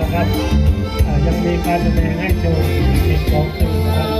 นะครับยังมีการแสดงให้ชมอีกสองคืนนะครับ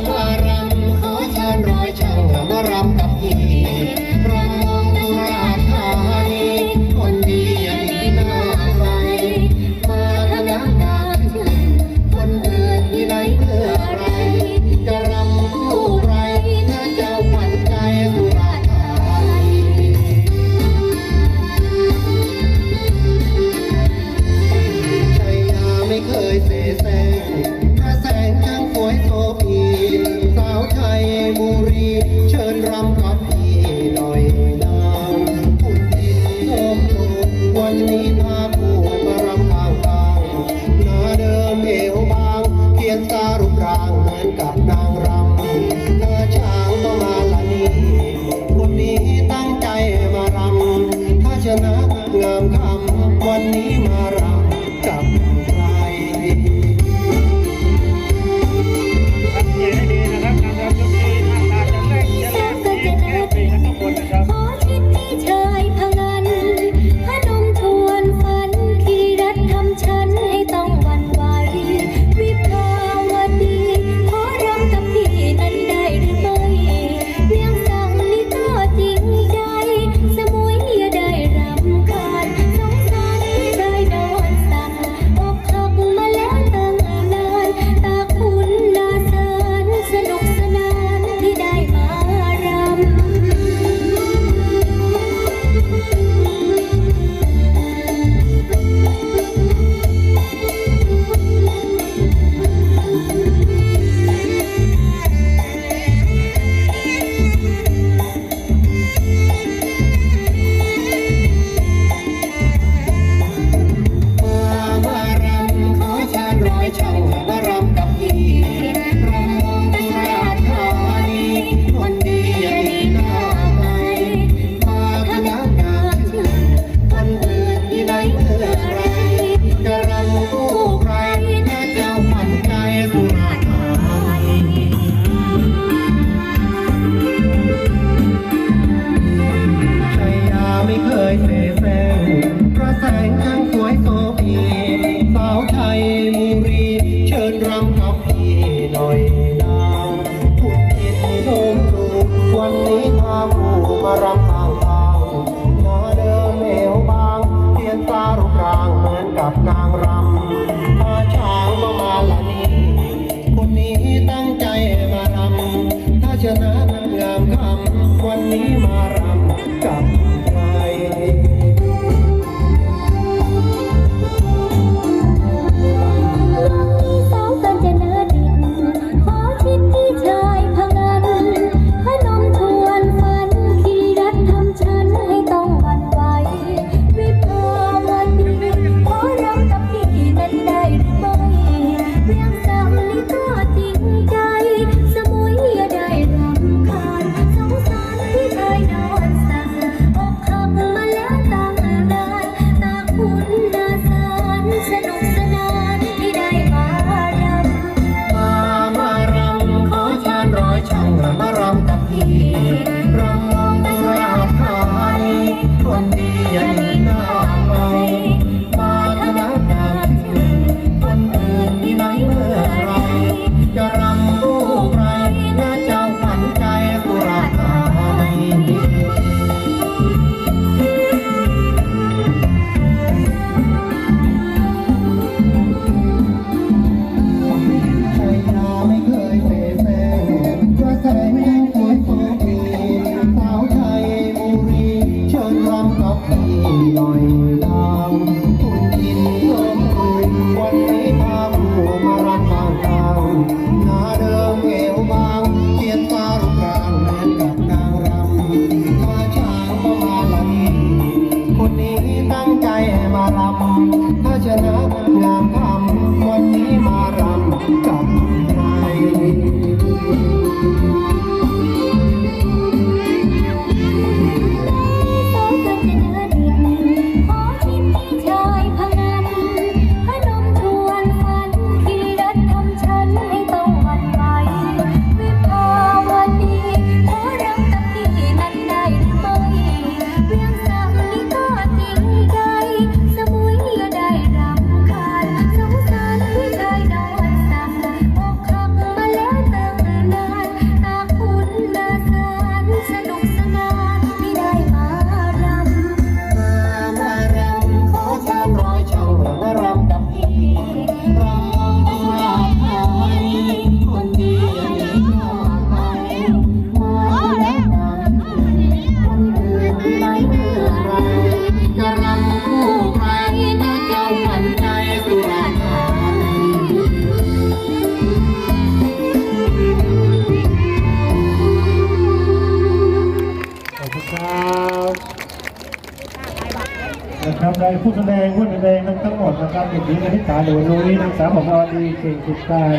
ผู้แสดงผู้แสดงทั้งทั้งหมดนะครับเด็กหญิงอนิสาหนูนุ้ยนางสาวของอดีเก่งกิจการ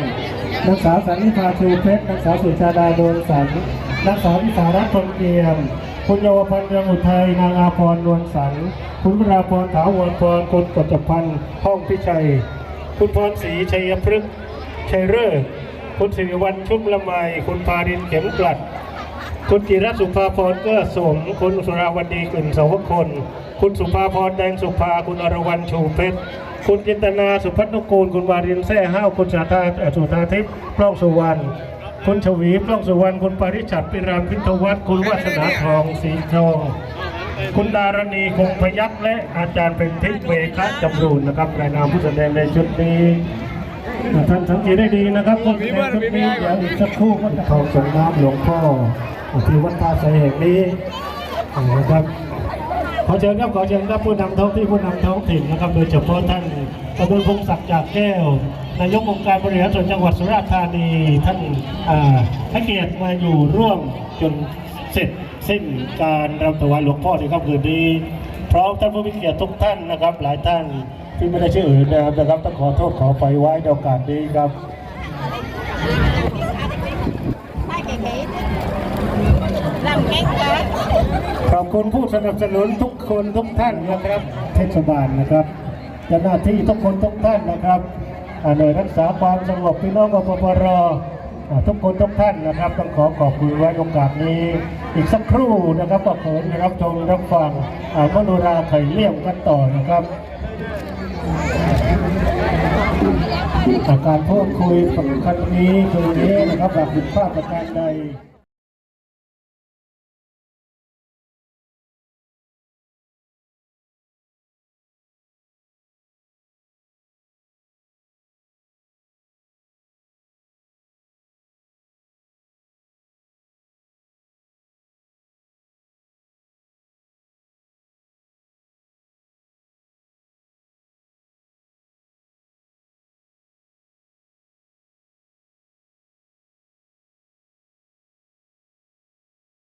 นางสาวสันนิพาชูเพชรนางสาวสุชาดาโดนสันนางสาววิสารัตน์พลเกียม คุณเยาวพันธ์เรืองอุทัยนางอาพรนวลสันคุณวราพรถาวรพรคุณกฎจพันธ์ห้องพิชัย คุณพรศรีชัยพฤกษ์ชัยเริศคุณสิริวัลชุ่มละไมคุณพารินเข็มกลัด คุณจิรสุภาพรเกื้อสมคุณสุราวดีกลิ่นสวคน คุณสุภาพรแดงสุภา คุณอรวรรณชูเพชร คุณจินตนาสุพัฒนุกูล คุณวารินแซ่ห้าว คุณสาธาสุธาทิพย์ปล้องสุวรรณ คุณชวีปล้องสุวรรณ คุณปริชัดปิรามพิทวัฒน์ คุณวัฒนาทองสีทอง คุณดารณีคงพยักษ์และอาจารย์เป็นทิพย์เวคะจำรูนนะครับรายนามผู้แสดงในชุดนี้ท่านสังเกตได้ดีนะครับว่าในชุดนี้เดี๋ยวอีกสักครู่ก็จะเข้าส่งน้ำหลวงพ่อที่วัดท่าใสแห่งนี้นะครับ ขอเชิญครับขอเชิญครับผู้นำท้องที่ผู้นำท้องถิ่นนะครับ โดยเฉพาะท่านกระบวนพงศักดิ์จากแก้วนายกองค์การบริหารส่วนจังหวัดสุราษฎร์ธานีท่านอาให้เกียรติมาอยู่ร่วมจนเสร็จสิ้นการรำถวายหลวงพ่อในค่ำคืนนี้พร้อมท่านผู้มีเกียรติทุกท่านนะครับ หลายท่านที่ไม่ได้ชื่ออื่นนะครับนะครับต้องขอโทษขอไปไว้ในโอกาสนี้ครับ làm cái cá ข ขอบคุณผู้สนับสนุนทุกคนทุกท่านนะครับ เทศบาลนะครับเจ้าหน้าที่ทุกคนทุกท่านนะครับอ่าหน่วยรักษาความสงบพี่น้องกปปรทุกคนทุกท่านนะครับ ต้องขอขอบคุณไว้โอกาสนี้ อีกสักครู่นะครับก็เขินรับชมรับฟังอ่ามโนราไข่เลี่ยมกันต่อนะครับการพูดคุยสำคัญนี้คืนนี้นะครับหากผิดพลาดประการใด